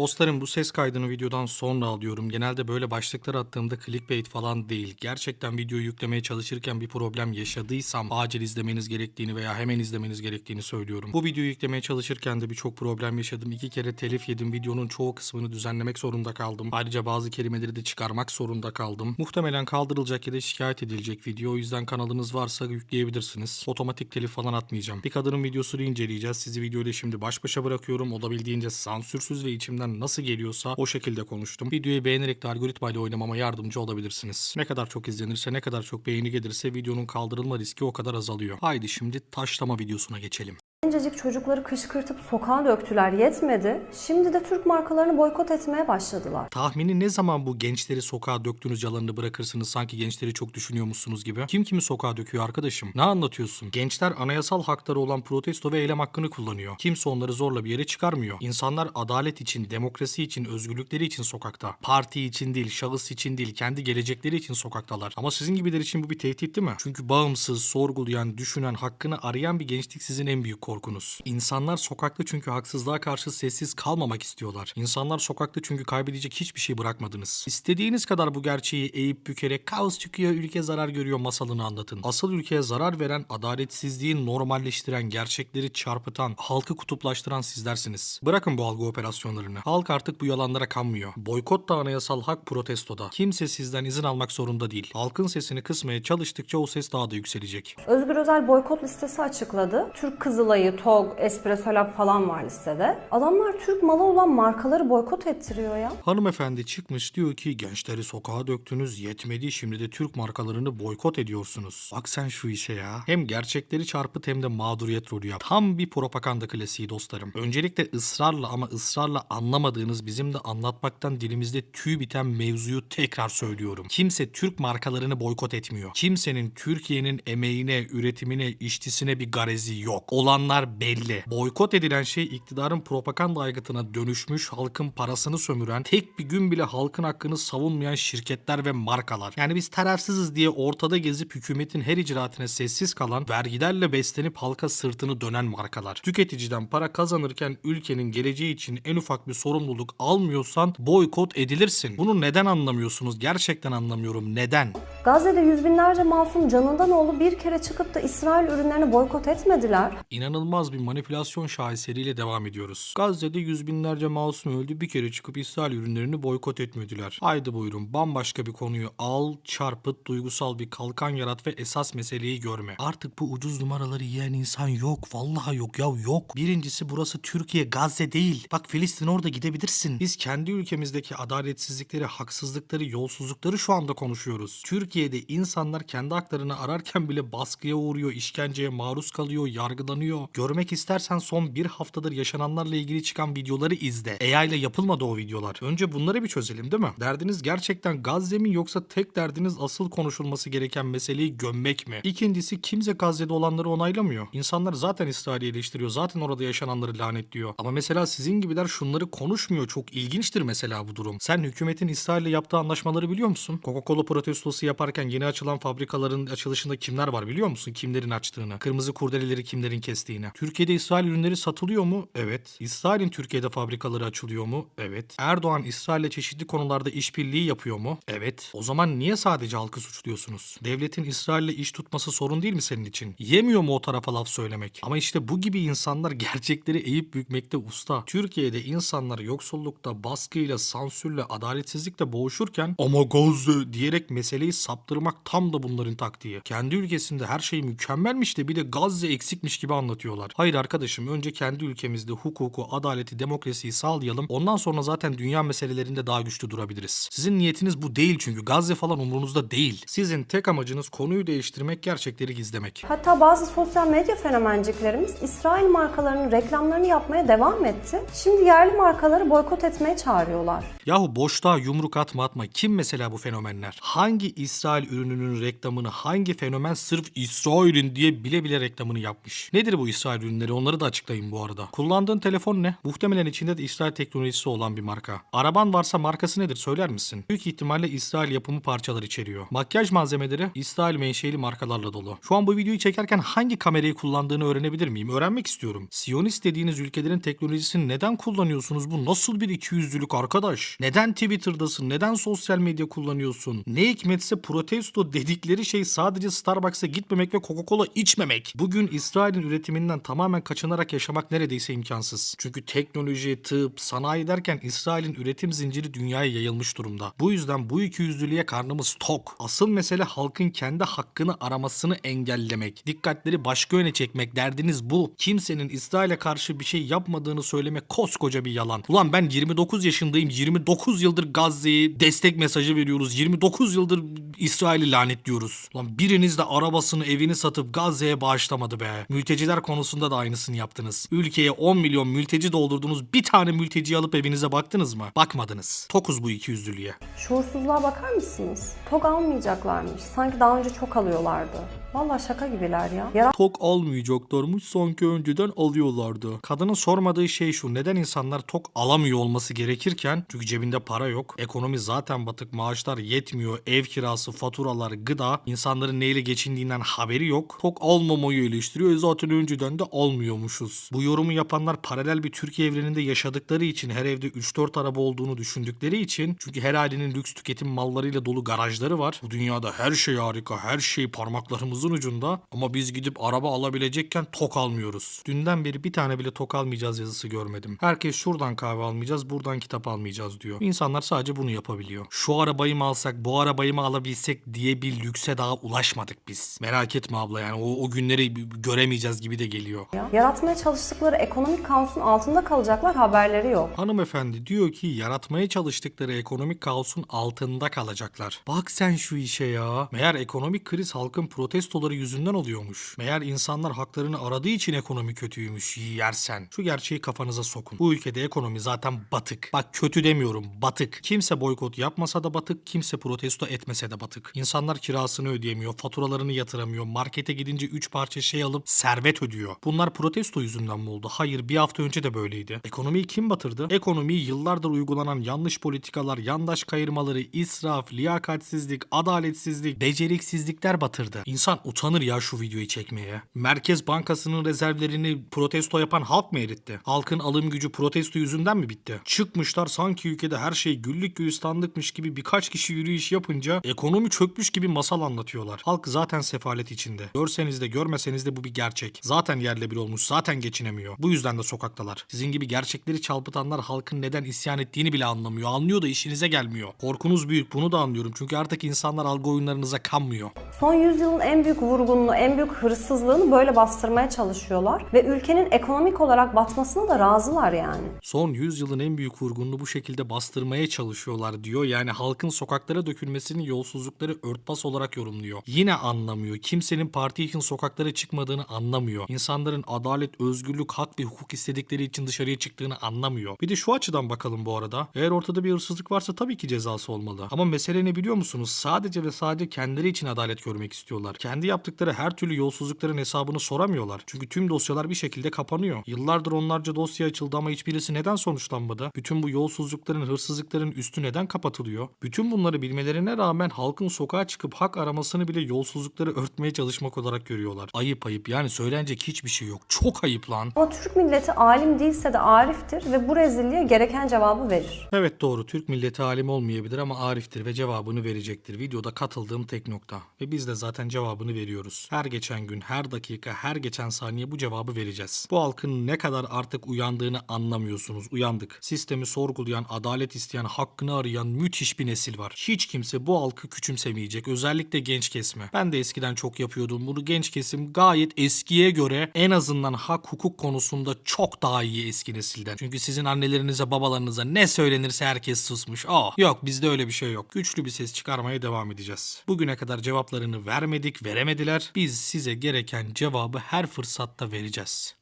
Dostlarım bu ses kaydını videodan sonra alıyorum. Genelde böyle başlıklar attığımda clickbait falan değil. Gerçekten videoyu yüklemeye çalışırken bir problem yaşadıysam acil izlemeniz gerektiğini veya hemen izlemeniz gerektiğini söylüyorum. Bu videoyu yüklemeye çalışırken de birçok problem yaşadım. İki kere telif yedim. Videonun çoğu kısmını düzenlemek zorunda kaldım. Ayrıca bazı kelimeleri de çıkarmak zorunda kaldım. Muhtemelen kaldırılacak ya da şikayet edilecek video. O yüzden kanalınız varsa yükleyebilirsiniz. Otomatik telif falan atmayacağım. Bir kadının videosunu inceleyeceğiz. Sizi videoyla şimdi baş başa bırakıyorum. Olabildiğince sansürsüz ve içimden nasıl geliyorsa o şekilde konuştum. Videoyu beğenerek de algoritmayla oynamama yardımcı olabilirsiniz. Ne kadar çok izlenirse, ne kadar çok beğeni gelirse videonun kaldırılma riski o kadar azalıyor. Haydi şimdi taşlama videosuna geçelim. Gencecik çocukları kışkırtıp sokağa döktüler yetmedi. Şimdi de Türk markalarını boykot etmeye başladılar. Tahmini ne zaman bu gençleri sokağa döktüğünüz yalanını bırakırsınız sanki gençleri çok düşünüyormuşsunuz gibi? Kim kimi sokağa döküyor arkadaşım? Ne anlatıyorsun? Gençler anayasal hakları olan protesto ve eylem hakkını kullanıyor. Kimse onları zorla bir yere çıkarmıyor. İnsanlar adalet için, demokrasi için, özgürlükleri için sokakta. Parti için değil, şahıs için değil, kendi gelecekleri için sokaktalar. Ama sizin gibiler için bu bir tehdit değil mi? Çünkü bağımsız, sorgulayan, düşünen, hakkını arayan bir gençlik sizin en büyük korkunuz. İnsanlar sokakta çünkü haksızlığa karşı sessiz kalmamak istiyorlar. İnsanlar sokakta çünkü kaybedecek hiçbir şey bırakmadınız. İstediğiniz kadar bu gerçeği eğip bükerek kaos çıkıyor, ülke zarar görüyor masalını anlatın. Asıl ülkeye zarar veren, adaletsizliği normalleştiren, gerçekleri çarpıtan, halkı kutuplaştıran sizlersiniz. Bırakın bu algı operasyonlarını. Halk artık bu yalanlara kanmıyor. Boykot da anayasal hak protestoda. Kimse sizden izin almak zorunda değil. Halkın sesini kısmaya çalıştıkça o ses daha da yükselecek. Özgür Özel boykot listesi açıkladı. Türk Kızılay'ı, TOG, Espresso Lab falan var listede. Adamlar Türk malı olan markaları boykot ettiriyor ya. Hanımefendi çıkmış diyor ki gençleri sokağa döktünüz yetmedi şimdi de Türk markalarını boykot ediyorsunuz. Bak sen şu işe ya. Hem gerçekleri çarpıt hem de mağduriyet rolü yap. Tam bir propaganda klasiği dostlarım. Öncelikle ısrarla ama ısrarla anlamadığınız bizim de anlatmaktan dilimizde tüy biten mevzuyu tekrar söylüyorum. Kimse Türk markalarını boykot etmiyor. Kimsenin Türkiye'nin emeğine, üretimine, işçisine bir garezi yok. Olanlar belli. Boykot edilen şey iktidarın propaganda aygıtına dönüşmüş, halkın parasını sömüren, tek bir gün bile halkın hakkını savunmayan şirketler ve markalar. Yani biz tarafsızız diye ortada gezip hükümetin her icraatine sessiz kalan, vergilerle beslenip halka sırtını dönen markalar. Tüketiciden para kazanırken ülkenin geleceği için en ufak bir sorumluluk almıyorsan boykot edilirsin. Bunu neden anlamıyorsunuz? Gerçekten anlamıyorum. Neden? Gazze'de yüz binlerce masum canından oğlu bir kere çıkıp da İsrail ürünlerini boykot etmediler. İnanılmaz bir manipülasyon şaheseriyle devam ediyoruz. Gazze'de yüz binlerce masum öldü bir kere çıkıp İsrail ürünlerini boykot etmediler. Haydi buyurun bambaşka bir konuyu al, çarpıt, duygusal bir kalkan yarat ve esas meseleyi görme. Artık bu ucuz numaraları yiyen insan yok. Vallahi yok ya yok. Birincisi burası Türkiye, Gazze değil. Bak Filistin orada gidebilirsin. Biz kendi ülkemizdeki adaletsizlikleri, haksızlıkları, yolsuzlukları şu anda konuşuyoruz. Türkiye'de insanlar kendi haklarını ararken bile baskıya uğruyor, işkenceye maruz kalıyor, yargılanıyor. Görmek istersen son bir haftadır yaşananlarla ilgili çıkan videoları izle. AI ile yapılmadı o videolar. Önce bunları bir çözelim değil mi? Derdiniz gerçekten Gazze mi yoksa tek derdiniz asıl konuşulması gereken meseleyi gömmek mi? İkincisi kimse Gazze'de olanları onaylamıyor. İnsanlar zaten İsrail'i eleştiriyor. Zaten orada yaşananları lanetliyor. Ama mesela sizin gibiler şunları konuşmuyor. Çok ilginçtir mesela bu durum. Sen hükümetin İsrail'le yaptığı anlaşmaları biliyor musun? Coca-Cola protestosu yaparken yeni açılan fabrikaların açılışında kimler var biliyor musun? Kimlerin açtığını, kırmızı kurdeleleri kimlerin kestiğini. Türkiye'de İsrail ürünleri satılıyor mu? Evet. İsrail'in Türkiye'de fabrikaları açılıyor mu? Evet. Erdoğan İsrail'le çeşitli konularda işbirliği yapıyor mu? Evet. O zaman niye sadece halkı suçluyorsunuz? Devletin İsrail'le iş tutması sorun değil mi senin için? Yemiyor mu o tarafa laf söylemek? Ama işte bu gibi insanlar gerçekleri eğip bükmekte usta. Türkiye'de insanlar yoksullukta, baskıyla, sansürle, adaletsizlikle boğuşurken ama Gazze diyerek meseleyi saptırmak tam da bunların taktiği. Kendi ülkesinde her şey mükemmelmiş de bir de Gazze eksikmiş gibi anlatıyorlar. Hayır arkadaşım önce kendi ülkemizde hukuku, adaleti, demokrasiyi sağlayalım. Ondan sonra zaten dünya meselelerinde daha güçlü durabiliriz. Sizin niyetiniz bu değil çünkü Gazze falan umurunuzda değil. Sizin tek amacınız konuyu değiştirmek, gerçekleri gizlemek. Hatta bazı sosyal medya fenomenciklerimiz İsrail markalarının reklamlarını yapmaya devam etti. Şimdi yerli markaları boykot etmeye çağırıyorlar. Yahu boşluğa yumruk atma atma. Kim mesela bu fenomenler? Hangi İsrail ürününün reklamını hangi fenomen sırf İsrail'in diye bile bile reklamını yapmış? Nedir bu İsrail? İsrail ürünleri onları da açıklayın bu arada. Kullandığın telefon ne? Muhtemelen içinde de İsrail teknolojisi olan bir marka. Araban varsa markası nedir söyler misin? Büyük ihtimalle İsrail yapımı parçalar içeriyor. Makyaj malzemeleri İsrail menşeli markalarla dolu. Şu an bu videoyu çekerken hangi kamerayı kullandığını öğrenebilir miyim? Öğrenmek istiyorum. Siyonist dediğiniz ülkelerin teknolojisini neden kullanıyorsunuz? Bu nasıl bir ikiyüzlülük arkadaş? Neden Twitter'dasın? Neden sosyal medya kullanıyorsun? Ne hikmetse protesto dedikleri şey sadece Starbucks'a gitmemek ve Coca-Cola içmemek. Bugün İsrail'in üretiminden tamamen kaçınarak yaşamak neredeyse imkansız. Çünkü teknoloji, tıp, sanayi derken İsrail'in üretim zinciri dünyaya yayılmış durumda. Bu yüzden bu ikiyüzlülüğe karnımız tok. Asıl mesele halkın kendi hakkını aramasını engellemek. Dikkatleri başka yöne çekmek. Derdiniz bu. Kimsenin İsrail'e karşı bir şey yapmadığını söylemek koskoca bir yalan. Ulan ben 29 yaşındayım. 29 yıldır Gazze'yi destek mesajı veriyoruz. 29 yıldır İsrail'i lanetliyoruz. Ulan biriniz de arabasını evini satıp Gazze'ye bağışlamadı be. Mülteciler konusunda da aynısını yaptınız. Ülkeye 10 milyon mülteci doldurdunuz. Bir tane mülteci alıp evinize baktınız mı? Bakmadınız. Tokuz bu ikiyüzlülüğe. Şuursuzluğa bakar mısınız? Tok almayacaklarmış. Sanki daha önce çok alıyorlardı. Vallahi şaka gibiler ya. Yarat Tok almayacaklarmış sanki önceden alıyorlardı. Kadının sormadığı şey şu neden insanlar tok alamıyor olması gerekirken çünkü cebinde para yok. Ekonomi zaten batık maaşlar yetmiyor. Ev kirası, faturalar, gıda insanların neyle geçindiğinden haberi yok. Tok almamayı eleştiriyor. E zaten önceden de almıyormuşuz. Bu yorumu yapanlar paralel bir Türkiye evreninde yaşadıkları için her evde 3-4 araba olduğunu düşündükleri için çünkü her ailenin lüks tüketim mallarıyla dolu garajları var. Bu dünyada her şey harika, her şey parmaklarımızın ucunda ama biz gidip araba alabilecekken tok almıyoruz. Dünden beri bir tane bile tok almayacağız yazısı görmedim. Herkes şuradan kahve almayacağız, buradan kitap almayacağız diyor. İnsanlar sadece bunu yapabiliyor. Şu arabayı mı alsak, bu arabayı mı alabilsek diye bir lükse daha ulaşmadık biz. Merak etme abla yani o, o günleri göremeyeceğiz gibi de geliyor. ya. Yaratmaya çalıştıkları ekonomik kaosun altında kalacaklar haberleri yok. Hanımefendi diyor ki yaratmaya çalıştıkları ekonomik kaosun altında kalacaklar. Bak sen şu işe ya. Meğer ekonomik kriz halkın protestoları yüzünden oluyormuş. Meğer insanlar haklarını aradığı için ekonomi kötüymüş. Yersen. Şu gerçeği kafanıza sokun. Bu ülkede ekonomi zaten batık. Bak kötü demiyorum batık. Kimse boykot yapmasa da batık, kimse protesto etmese de batık. İnsanlar kirasını ödeyemiyor, faturalarını yatıramıyor, markete gidince 3 parça şey alıp servet ödüyor. Bunlar protesto yüzünden mi oldu? Hayır bir hafta önce de böyleydi. Ekonomiyi kim batırdı? Ekonomiyi yıllardır uygulanan yanlış politikalar, yandaş kayırmaları, israf, liyakatsizlik, adaletsizlik, beceriksizlikler batırdı. İnsan utanır ya şu videoyu çekmeye. Merkez Bankası'nın rezervlerini protesto yapan halk mı eritti? Halkın alım gücü protesto yüzünden mi bitti? Çıkmışlar sanki ülkede her şey güllük gülistanlıkmış gibi birkaç kişi yürüyüş yapınca ekonomi çökmüş gibi masal anlatıyorlar. Halk zaten sefalet içinde. Görseniz de görmeseniz de bu bir gerçek. Zaten yerle bir olmuş, zaten geçinemiyor. Bu yüzden de sokaktalar. Sizin gibi gerçekleri çalpıtanlar halkın neden isyan ettiğini bile anlamıyor. Anlıyor da işinize gelmiyor. Korkunuz büyük bunu da anlıyorum. Çünkü artık insanlar algı oyunlarınıza kanmıyor. Son yüzyılın en büyük vurgununu, en büyük hırsızlığını böyle bastırmaya çalışıyorlar. Ve ülkenin ekonomik olarak batmasına da razılar yani. Son 100 yılın en büyük vurgununu bu şekilde bastırmaya çalışıyorlar diyor. Yani halkın sokaklara dökülmesini yolsuzlukları örtbas olarak yorumluyor. Yine anlamıyor. Kimsenin parti için sokaklara çıkmadığını anlamıyor. İnsanların adalet, özgürlük, hak ve hukuk istedikleri için dışarıya çıktığını anlamıyor. Bir de şu açıdan bakalım bu arada. Eğer ortada bir hırsızlık varsa tabii ki cezası olmalı. Ama mesele ne biliyor musunuz? Sadece ve sadece kendileri için adalet görmek istiyorlar. Kendi yaptıkları her türlü yolsuzlukların hesabını soramıyorlar. Çünkü tüm dosyalar bir şekilde kapanıyor. Yıllardır onlarca dosya açıldı ama hiçbirisi neden sonuçlanmadı? Bütün bu yolsuzlukların, hırsızlıkların üstü neden kapatılıyor? Bütün bunları bilmelerine rağmen halkın sokağa çıkıp hak aramasını bile yolsuzlukları örtmeye çalışmak olarak görüyorlar. Ayıp ayıp yani söylenecek hiçbir şey yok. Çok ayıp lan. Ama Türk milleti alim değilse de ariftir ve bu rezilliğe gereken cevabı verir. Evet doğru Türk milleti alim olmayabilir ama ariftir ve cevabını verecektir. Videoda katıldığım tek nokta. Ve biz de zaten cevabını veriyoruz. Her geçen gün, her dakika, her geçen saniye bu cevabı vereceğiz. Bu halkın ne kadar artık uyandığını anlamıyorsunuz. Uyandık. Sistemi sorgulayan, adalet isteyen, hakkını arayan müthiş bir nesil var. Hiç kimse bu halkı küçümsemeyecek. Özellikle genç kesme. Ben de eskiden çok yapıyordum. Bunu genç kesim gayet eskiye göre en azından hak hukuk konusunda çok daha iyi eski nesilden. Çünkü sizin annelerinize babalarınıza ne söylenirse herkes susmuş. Oh yok bizde öyle bir şey yok. Güçlü bir ses çıkarmaya devam edeceğiz. Bugüne kadar cevaplarını vermedik, veremediler. Biz size gereken cevabı her fırsatta vereceğiz.